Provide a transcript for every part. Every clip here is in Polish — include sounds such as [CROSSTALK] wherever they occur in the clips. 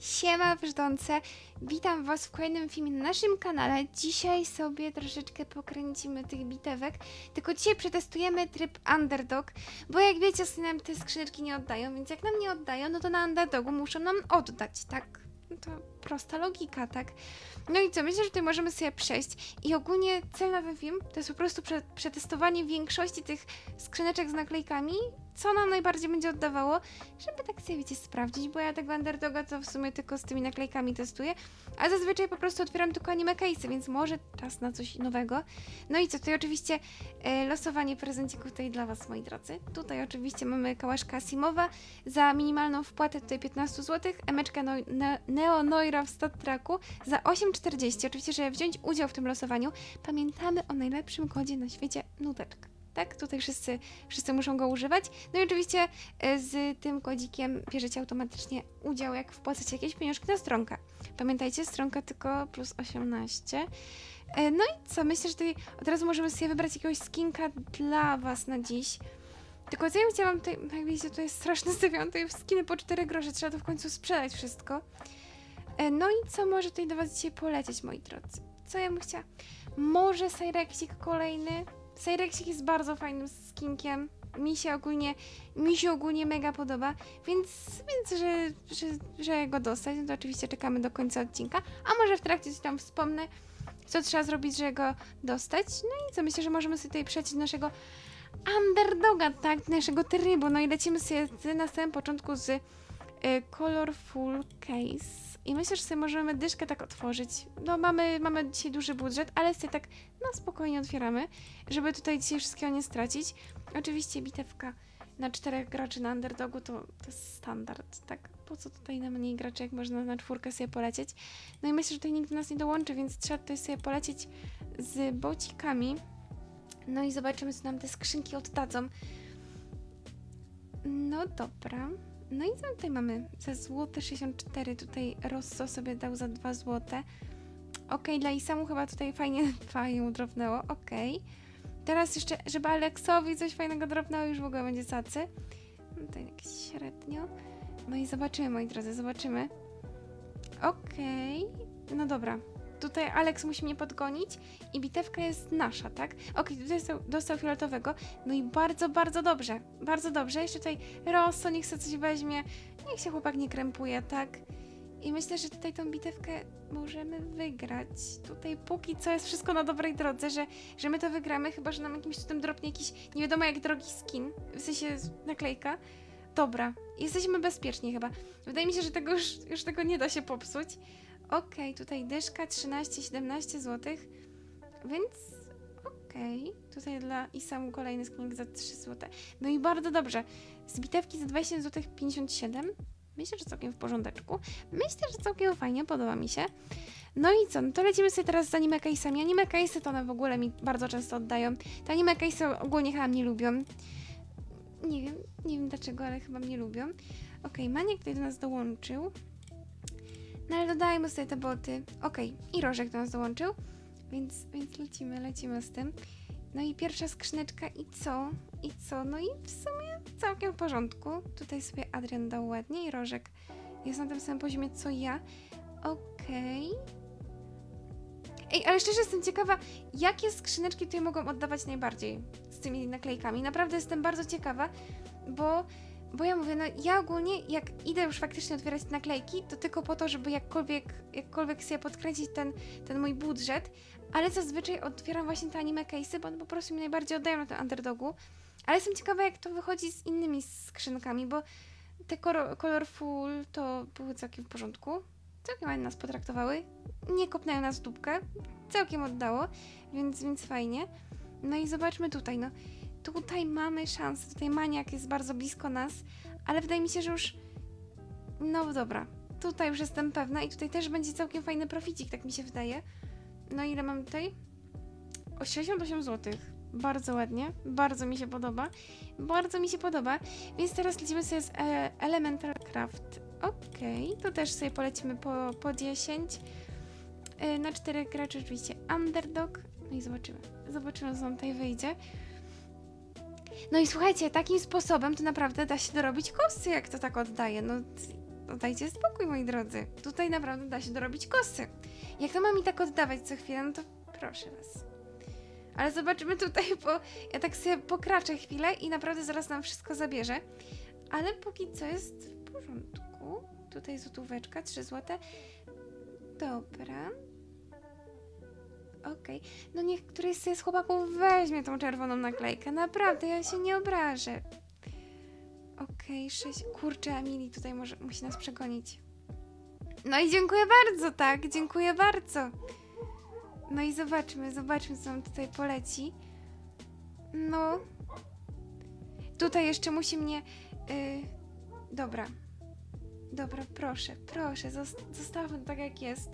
Siema brzdące, witam was w kolejnym filmie na naszym kanale. Dzisiaj sobie troszeczkę pokręcimy tych bitewek, tylko dzisiaj przetestujemy tryb underdog, bo jak wiecie, nam te skrzyneczki nie oddają, więc jak nam nie oddają, no to na underdogu muszą nam oddać, tak? No to prosta logika, tak? No i co, myślę, że tutaj możemy sobie przejść i ogólnie cel na ten film to jest po prostu prze przetestowanie większości tych skrzyneczek z naklejkami, co nam najbardziej będzie oddawało, żeby tak sobie, wiecie, sprawdzić, bo ja tego underdoga to w sumie tylko z tymi naklejkami testuję, a zazwyczaj po prostu otwieram tylko anime case'y, więc może czas na coś nowego. No i co, tutaj oczywiście e, losowanie prezencików tutaj dla Was, moi drodzy. Tutaj oczywiście mamy kałaszka Asimowa za minimalną wpłatę tutaj 15 zł, emeczka no, ne, Neo Noira w stat tracku za 8,40. Oczywiście, żeby wziąć udział w tym losowaniu, pamiętamy o najlepszym kodzie na świecie Nuteczka. Tak, tutaj wszyscy, wszyscy muszą go używać. No i oczywiście e, z tym kodzikiem bierzecie automatycznie udział, jak wpłacacie jakieś pieniążki na stronkę. Pamiętajcie, stronka tylko plus 18. E, No i co, myślę, że tutaj od razu możemy sobie wybrać jakiegoś skinka dla Was na dziś. Tylko co ja chciałam tutaj, jak widzicie, to jest straszne stawiam tutaj skiny po 4 grosze, trzeba to w końcu sprzedać wszystko. E, No i co może tutaj do Was dzisiaj polecieć, moi drodzy? Co ja bym chciała? Może Cyrexik kolejny? Cyrexik jest bardzo fajnym skinkiem. Mi się ogólnie, mi się ogólnie mega podoba, więc, więc że, że, że go dostać, no to oczywiście czekamy do końca odcinka. A może w trakcie coś tam wspomnę, co trzeba zrobić, żeby go dostać. No i co, myślę, że możemy sobie tutaj przejść do naszego underdoga, tak, naszego trybu. No i lecimy sobie na samym początku z y, Colorful Case. I myślę, że sobie możemy dyszkę tak otworzyć. No mamy, mamy dzisiaj duży budżet, ale sobie tak na spokojnie otwieramy, żeby tutaj dzisiaj wszystkiego nie stracić. Oczywiście bitewka na czterech graczy na underdogu to, to jest standard, tak? Po co tutaj na mniej graczy, jak można na czwórkę sobie polecieć? No i myślę, że tutaj nikt do nas nie dołączy, więc trzeba tutaj sobie polecieć z bocikami. No i zobaczymy, co nam te skrzynki oddadzą. No dobra. No i co tutaj mamy? Za złote 64 tutaj Rosso sobie dał za 2 złote. Okej, dla Isamu chyba tutaj fajnie, [LAUGHS] fajnie mu dropnęło. Okej. Teraz jeszcze, żeby Aleksowi coś fajnego dropnęło, już w ogóle będzie cacy. No Tutaj jakieś średnio. No i zobaczymy, moi drodzy, zobaczymy. Okej. No dobra. Tutaj Aleks musi mnie podgonić i bitewka jest nasza, tak? Tutaj dostał, dostał fioletowego. No i bardzo, bardzo dobrze. Bardzo dobrze. Jeszcze tutaj Rosso, niech sobie coś weźmie. Niech się chłopak nie krępuje, tak? I myślę, że tutaj tą bitewkę możemy wygrać. Tutaj póki co jest wszystko na dobrej drodze, że, że my to wygramy, chyba że nam jakimś cudem dropnie jakiś nie wiadomo jak drogi skin, w sensie naklejka. Dobra, jesteśmy bezpieczni chyba. Wydaje mi się, że tego już, już tego nie da się popsuć. Okej, tutaj dyszka 13-17 zł, więc okej. Tutaj dla Isamu kolejny skinek za 3 zł. No i bardzo dobrze. Z bitewki za 20 zł 57. Myślę, że całkiem w porządeczku. Myślę, że całkiem fajnie, podoba mi się. No i co, no to lecimy sobie teraz z anime case'ami. Anime case'y to one w ogóle mi bardzo często oddają. Te anime case'y ogólnie chyba mnie lubią. Nie wiem, nie wiem dlaczego, ale chyba mnie lubią. Okej, Maniek tutaj do nas dołączył. No ale dodajmy sobie te boty. Okej, i Rożek do nas dołączył. Więc, więc lecimy, lecimy z tym. No i pierwsza skrzyneczka i co? I co? No i w sumie całkiem w porządku. Tutaj sobie Adrian dał ładnie i Rożek jest na tym samym poziomie co ja. Okej. Ej, ale szczerze jestem ciekawa, jakie skrzyneczki tutaj mogą oddawać najbardziej z tymi naklejkami. Naprawdę jestem bardzo ciekawa, bo, bo ja mówię, no ja ogólnie jak idę już faktycznie otwierać naklejki, to tylko po to, żeby jakkolwiek, jakkolwiek sobie podkręcić ten, ten mój budżet, ale zazwyczaj otwieram właśnie te anime case'y, bo one po prostu mi najbardziej oddają na tym underdogu. Ale jestem ciekawa, jak to wychodzi z innymi skrzynkami, bo te colorful to były całkiem w porządku. Całkiem ładnie nas potraktowały. Nie kopnęły nas w dupkę. Całkiem oddało, więc, więc fajnie. No i zobaczmy tutaj, no. Tutaj mamy szansę. Tutaj maniak jest bardzo blisko nas, ale wydaje mi się, że już. No dobra. Tutaj już jestem pewna i tutaj też będzie całkiem fajny proficik, tak mi się wydaje. No ile mam tutaj? O 68 zł. Bardzo ładnie, bardzo mi się podoba. Bardzo mi się podoba. Więc teraz lecimy sobie z e, Elemental Craft. Okej, to też sobie polecimy po, po 10. E, na 4 graczy oczywiście Underdog. No i zobaczymy. Zobaczymy, co nam tutaj wyjdzie. No i słuchajcie, takim sposobem to naprawdę da się dorobić kosy, jak to tak oddaje. No, dajcie spokój, moi drodzy. Tutaj naprawdę da się dorobić kosy. Jak to ma mi tak oddawać co chwilę, no to proszę was. Ale zobaczymy tutaj, bo ja tak sobie pokraczę chwilę i naprawdę zaraz nam wszystko zabierze. Ale póki co jest w porządku. Tutaj złotóweczka, 3 złote. Dobra. Okej. No niech któryś sobie z chłopaków weźmie tą czerwoną naklejkę. Naprawdę, ja się nie obrażę. Okej, sześć. Kurczę, Emily tutaj może musi nas przegonić. No i dziękuję bardzo, tak, dziękuję bardzo. No i zobaczmy, zobaczmy, co nam tutaj poleci. No. Tutaj jeszcze musi mnie. y, dobra. Dobra, proszę, proszę, zos- zostawmy tak jak jest,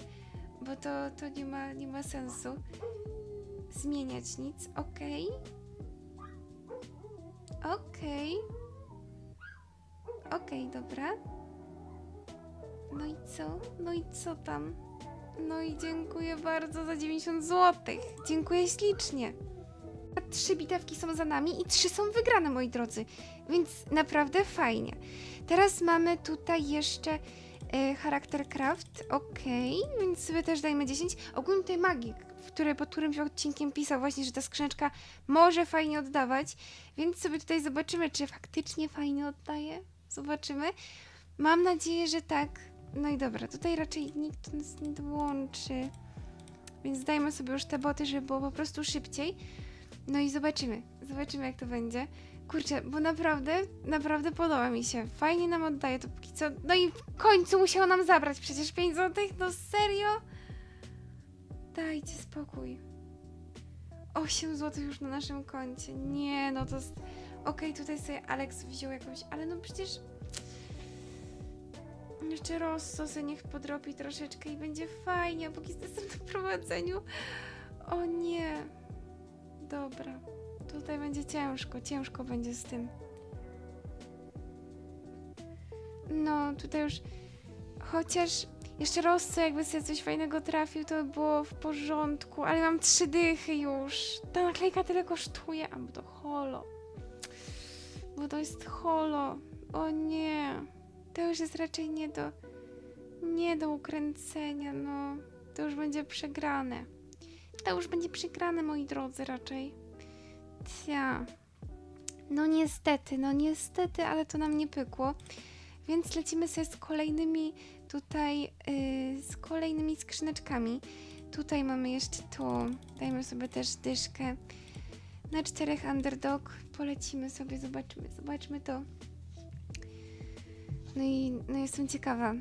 bo to, to nie, ma, nie ma sensu zmieniać nic. Okej. Okej. Okej, dobra. No i co? No i co tam? No i dziękuję bardzo za 90 zł. Dziękuję ślicznie. Trzy bitewki są za nami i trzy są wygrane, moi drodzy. Więc naprawdę fajnie. Teraz mamy tutaj jeszcze e, charakter craft. Okej, więc sobie też dajmy 10. Ogólnie tutaj magik, który pod którymś odcinkiem pisał właśnie, że ta skrzyneczka może fajnie oddawać. Więc sobie tutaj zobaczymy, czy faktycznie fajnie oddaje. Zobaczymy. Mam nadzieję, że tak. No i dobra, tutaj raczej nikt nas nie dołączy. Więc dajmy sobie już te boty, żeby było po prostu szybciej. No i zobaczymy. Zobaczymy, jak to będzie. Kurczę, bo naprawdę, naprawdę podoba mi się. Fajnie nam oddaje to póki co. No i w końcu musiał nam zabrać przecież 5 złotych. No serio? Dajcie spokój. 8 zł już na naszym koncie. Nie, no to... Okej, tutaj sobie Alex wziął jakąś, ale no przecież... Jeszcze Rosso sobie niech podrobi troszeczkę i będzie fajnie, póki jestem na prowadzeniu. O nie. Dobra. Tutaj będzie ciężko, ciężko będzie z tym. No, tutaj już... Chociaż jeszcze Rosso jakby sobie coś fajnego trafił, to by było w porządku, ale mam trzy dychy już. Ta naklejka tyle kosztuje, a bo to holo. Bo to jest holo. O nie. To już jest raczej nie do. Nie do ukręcenia, no. To już będzie przegrane. To już będzie przegrane, moi drodzy, raczej. Cia. No niestety, no niestety, ale to nam nie pykło. Więc lecimy sobie z kolejnymi tutaj, yy, z kolejnymi skrzyneczkami. Tutaj mamy jeszcze tu. Dajmy sobie też dyszkę. Na czterech underdog. Polecimy sobie, zobaczmy, zobaczmy to. No i no jestem ciekawa.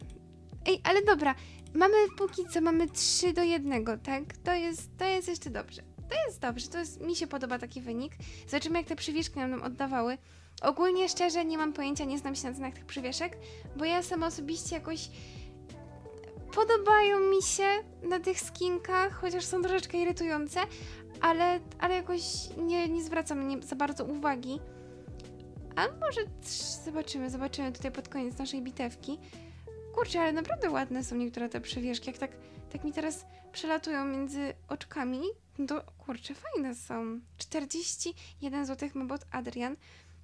Ej, ale dobra, mamy póki co mamy 3 do 1, tak? To jest, to jest jeszcze dobrze. To jest dobrze, to jest, mi się podoba taki wynik. Zobaczymy, jak te przywieszki nam, oddawały. Ogólnie szczerze nie mam pojęcia, nie znam się na cenach tych przywieszek, bo ja sama osobiście jakoś podobają mi się na tych skinkach, chociaż są troszeczkę irytujące, ale, ale jakoś nie, nie zwracam nie za bardzo uwagi. A może zobaczymy, zobaczymy tutaj pod koniec naszej bitewki. Kurczę, ale naprawdę ładne są niektóre te przewieszki. Jak tak, tak mi teraz przelatują między oczkami, to kurczę, fajne są. 41 zł ma bot Adrian.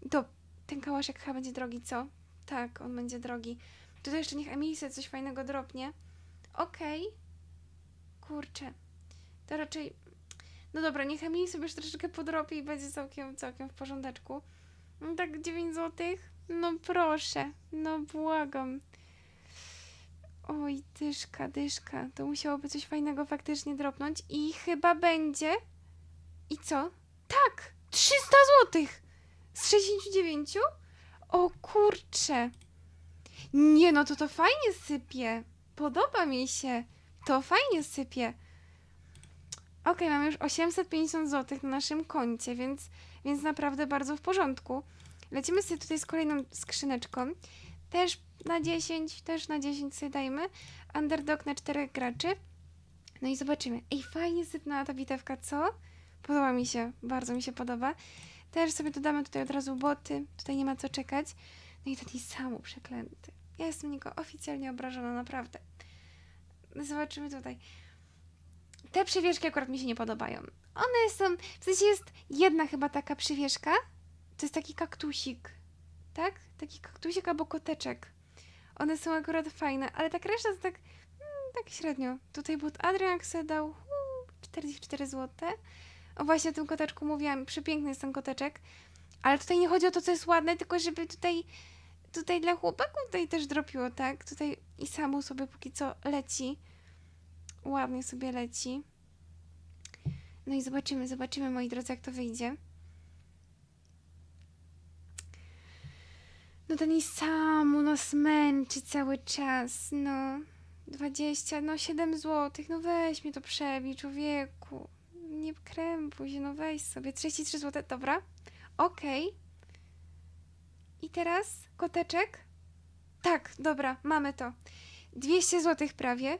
To ten kałaszek chyba będzie drogi, co? Tak, on będzie drogi. Tutaj jeszcze niech Emily sobie coś fajnego dropnie. Okej. Kurczę. To raczej... No dobra, niech Emily sobie już troszeczkę podrobi i będzie całkiem, całkiem w porządeczku. No tak 9 zł? No proszę, no błagam. Oj, dyszka, dyszka. To musiałoby coś fajnego faktycznie dropnąć i chyba będzie. I co? Tak! 300 zł! Z 69? O kurcze! Nie no, to to fajnie sypie. Podoba mi się. To fajnie sypie. Okej, mamy już 850 zł na naszym koncie, więc, więc naprawdę bardzo w porządku. Lecimy sobie tutaj z kolejną skrzyneczką. Też na 10, też na 10 sobie dajmy. Underdog na 4 graczy. No i zobaczymy. Ej, fajnie sypnęła ta bitewka, co? Podoba mi się, bardzo mi się podoba. Też sobie dodamy tutaj od razu boty. Tutaj nie ma co czekać. No i taki samu przeklęty. Ja jestem niego oficjalnie obrażona, naprawdę. Zobaczymy tutaj. Te przywieszki akurat mi się nie podobają. One są, w sensie jest jedna chyba taka przywieszka. To jest taki kaktusik, tak? Taki kaktusik albo koteczek. One są akurat fajne, ale tak reszta to tak, mm, tak średnio. Tutaj bot Adrian se dał uu, 44 zł. O właśnie o tym koteczku mówiłam, przepiękny jest ten koteczek. Ale tutaj nie chodzi o to, co jest ładne, tylko żeby tutaj, tutaj dla chłopaków tutaj też dropiło, tak? Tutaj i samu sobie póki co leci. Ładnie sobie leci. No i zobaczymy, zobaczymy, moi drodzy, jak to wyjdzie. No ten i samu nas męczy cały czas, no. 20, no 7 zł, no weź mnie to przebij, człowieku. Nie krępuj się, no weź sobie. 33 zł, dobra. Okej. I teraz koteczek? Tak, dobra, mamy to. 200 zł prawie.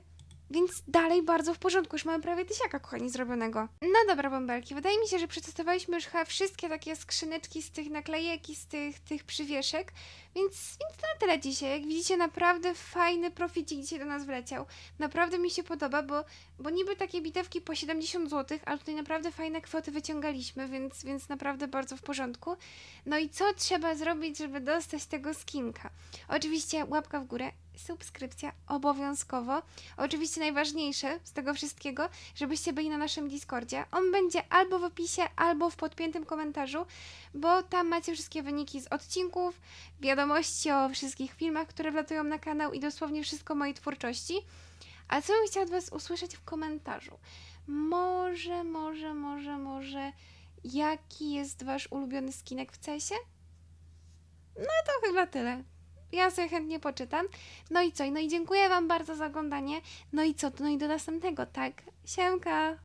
Więc dalej bardzo w porządku, już mamy prawie tysiaka, kochani, zrobionego. No dobra, bąbelki, wydaje mi się, że przetestowaliśmy już chyba wszystkie takie skrzyneczki z tych naklejek i z tych, tych przywieszek, więc, więc na tyle dzisiaj. Jak widzicie, naprawdę fajny proficik dzisiaj do nas wleciał. Naprawdę mi się podoba, bo, bo niby takie bitewki po 70 zł, ale tutaj naprawdę fajne kwoty wyciągaliśmy, więc, więc naprawdę bardzo w porządku. No i co trzeba zrobić, żeby dostać tego skinka? Oczywiście łapka w górę, subskrypcja obowiązkowo. Oczywiście najważniejsze z tego wszystkiego, żebyście byli na naszym Discordzie. On będzie albo w opisie, albo w podpiętym komentarzu, bo tam macie wszystkie wyniki z odcinków, wiadomości o wszystkich filmach, które wlatują na kanał i dosłownie wszystko mojej twórczości. A co bym chciała od Was usłyszeć w komentarzu? Może, może, może, może, jaki jest Wasz ulubiony skinek w CESie? No to chyba tyle. Ja sobie chętnie poczytam. No i co? No i dziękuję Wam bardzo za oglądanie. No i co? No i do następnego, tak? Siemka!